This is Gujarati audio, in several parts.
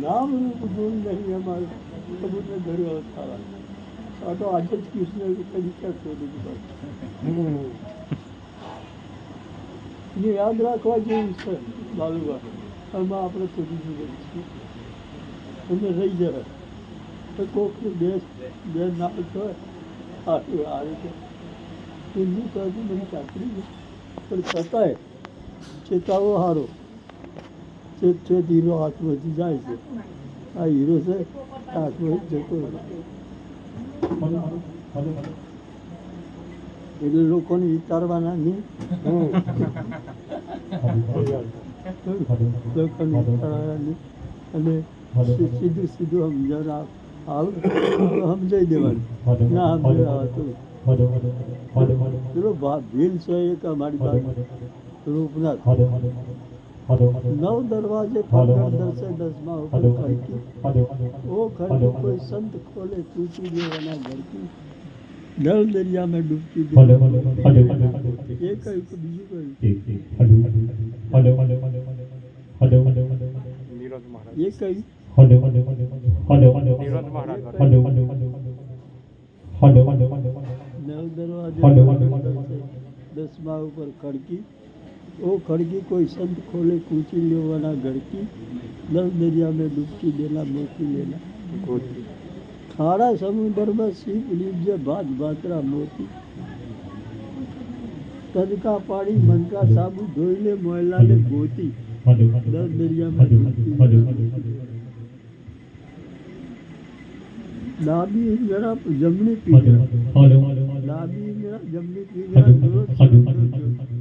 નામ રૂપ ગુણ નહીં અમારે પ્રભુને ધર્યો અવતાર આ તો આજે જ કૃષ્ણ ક્યાં શોધી એ યાદ રાખવા જેવું છે બાલુબા એમાં આપણે શોધી દીધું છે. અને રહી જાય તો કોક બે બે નામ હોય આટલું આ રીતે. એમની તો મને ચાકરી છે. પણ છતાંય ચેતાવો સારો છે હીરો હાથમાંથી જાય છે આ હીરો છે હાથમાંથી જતો એટલે લોકોને વિચારવાના નહીં. લોકોને વિચારવાના નહીં. અને સીધું સીધું સમજણ આવ- સમજાઈ દેવાનું. ના સમજાય તો. પેલો ભીલ છે એક અમારી પાસે. રૂપનાથ. नौ दरवाजे पर गर्दन से दसमा ऊपर खड़की वो खड़की कोई संत खोले टूटी घर की नल दरिया में डूबती ये कहीं को बीजी कोई ये कहीं नौ दरवाजे दसमा ऊपर खड़की वो खड़गी कोई संत खोले कूची लेवाना घर की दस दरिया में डुबकी देना मोती लेना। खारा समुद्र में सीप लीजिए बात बातरा मोती। तन का पानी मन का साबु धोई ले मोहला ले गोती दस दरिया में डुबकी डाबी जरा जमनी पी डाबी जरा जमनी पी जरा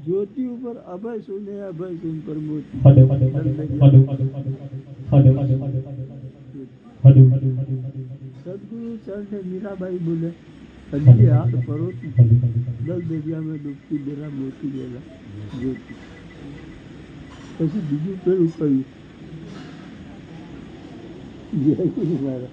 જ્યોતિ ઉપર અભય સુને અભય સુન સદગુરુ ચરણે મીરાબાઈ બોલે હાથ પરોતી દલ દરિયા મેં ડૂબતી દેરા મોતી જ્યોતિ પછી બીજું પેલું કહ્યું જય ગુરુ મારા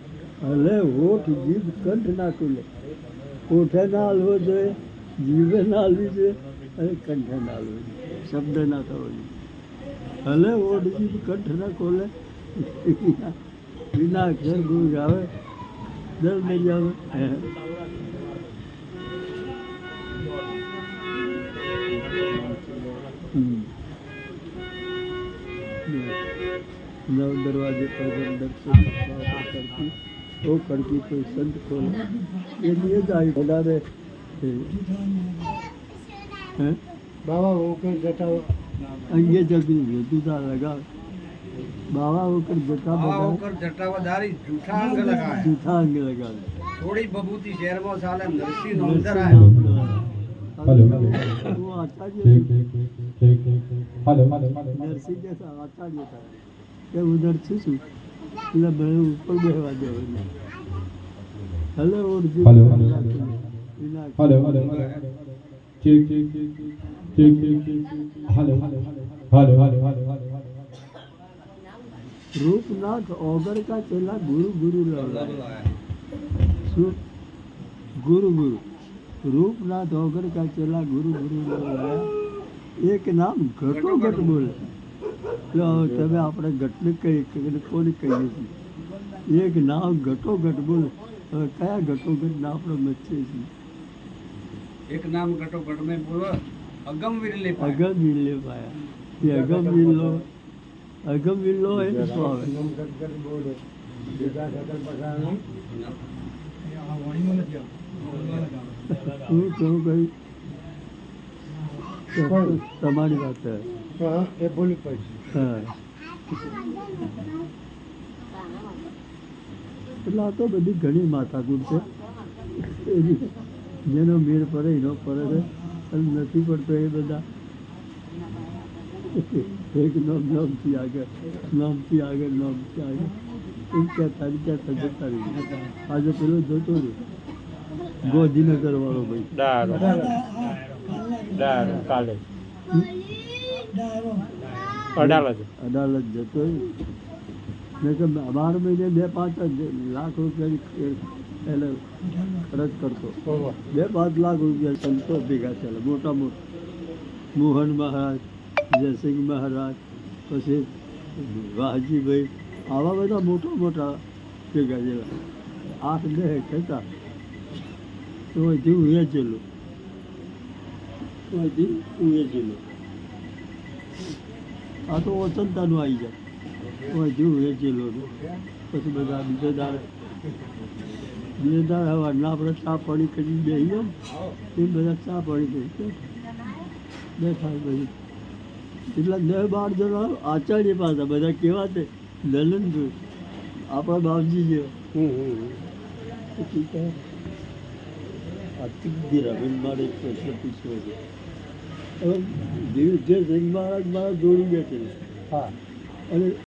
હલે હોઠ જીભ કંઠ ના ખુલે હોઠે ના હલવો જોઈએ જીભે ના હલવી જોઈએ અને કંઠે ના હલવો જોઈએ શબ્દ ના થવો જોઈએ હલે હોઠ જીભ કંઠ ના ખોલે વિના- વિના અક્ષર ગુરુ આવે દર નહીં આવે હે. હમ. નવ દરવાજે પર होकर के कोई संत को ये लिए जाए बता रहे हैं? बाबा होकर जटा अंगे जगन दूधा लगा। बाबा होकर जटा बाबा होकर जटा वधारी झूठा अंग लगा है। झूठा अंग लगा है। थोड़ी बबूती शेर में साले नरसी नंदर है। Hello hello. वो आचार्य हेलो हेलो नरसी जैसा आचार्य था। क्या उधर छी એટલે મને ઉપર બેસવા દેવાનું હલે ઓળખી હલો, હલો, હલો. વિના Hello, hello, hello. Check, check, check, check, check, check, check. Hello, hello, hello, hello, hello, hello, hello. Rupnath ogre का चेला गुरु गुरु लवलाया सु- गुरु गुरु रूपनाथ ओगर का चेला गुरु गुरु લવલાયા એક નામ ઘટો ઘટ બોલે તો તમે આપણે ઘટને કહીએ કે કોને કહીએ છીએ? એક નામ ઘટો ઘટ બોલ. હવે કયા ઘટો ઘટ ના આપણે મચીએ છીએ? એક નામ ઘટો ઘટ મેં બોલો અગમ વિરલે. અગમ વિલ્લે પાયા. એ અગમ વિલ્લો અગમ વિલ્લો એ હું કહું કઈ? તમારી વાત છે. હા એ ભૂલી પડશે. હા એટલે આ તો બધી ઘણી માથાકૂટ છે. એની જેનો મેળ પડે એનો પડે છે. અને નથી પડતો એ બધા. એક નોમ નોમથી આગળ નોમથી આગળ નામથી આગળ. એક ક્યાં તારી ક્યાં થશે તારી. આજે પેલો જોતો રહ્યો. ગોધીનગર વાળો ભાઈ કાલે. અડાલજ. અદાલત જતો. મેં કે બાર મહિને બે પાંચ લાખ રૂપિયાની એટલે ખર્ચ કરતો. બે પાંચ લાખ રૂપિયા સંતો ભેગા થયેલા. મોટા મોટા. મોહન મહારાજ, જયસિંહ મહારાજ, પછી વાહજીભાઈ આવા બધા મોટા મોટા ભેગા થયેલા. આઠ દેહ થતા તો અહીંથી હું વેચેલું અહીંથી હું વેચેલું આ તો ઓચંતાનું આવી જાય. અહીંથી હું વેચેલું પછી બધા બીજા દાળ બીજા ના આપણે ચા પાણી કરી દઈએ એ બધા ચા પાણી કરી દેખાય પછી એટલા દસ બાર જણા આચાર્ય પાસે બધા કેવા છે? લલનભાઈ આપણા બાપજી હમ પછી રવિન્દ્ર મારે પ્રશ્ન પૂછવો છે. જે મહારાજ મારા જોડી બેઠેલા. હા. અને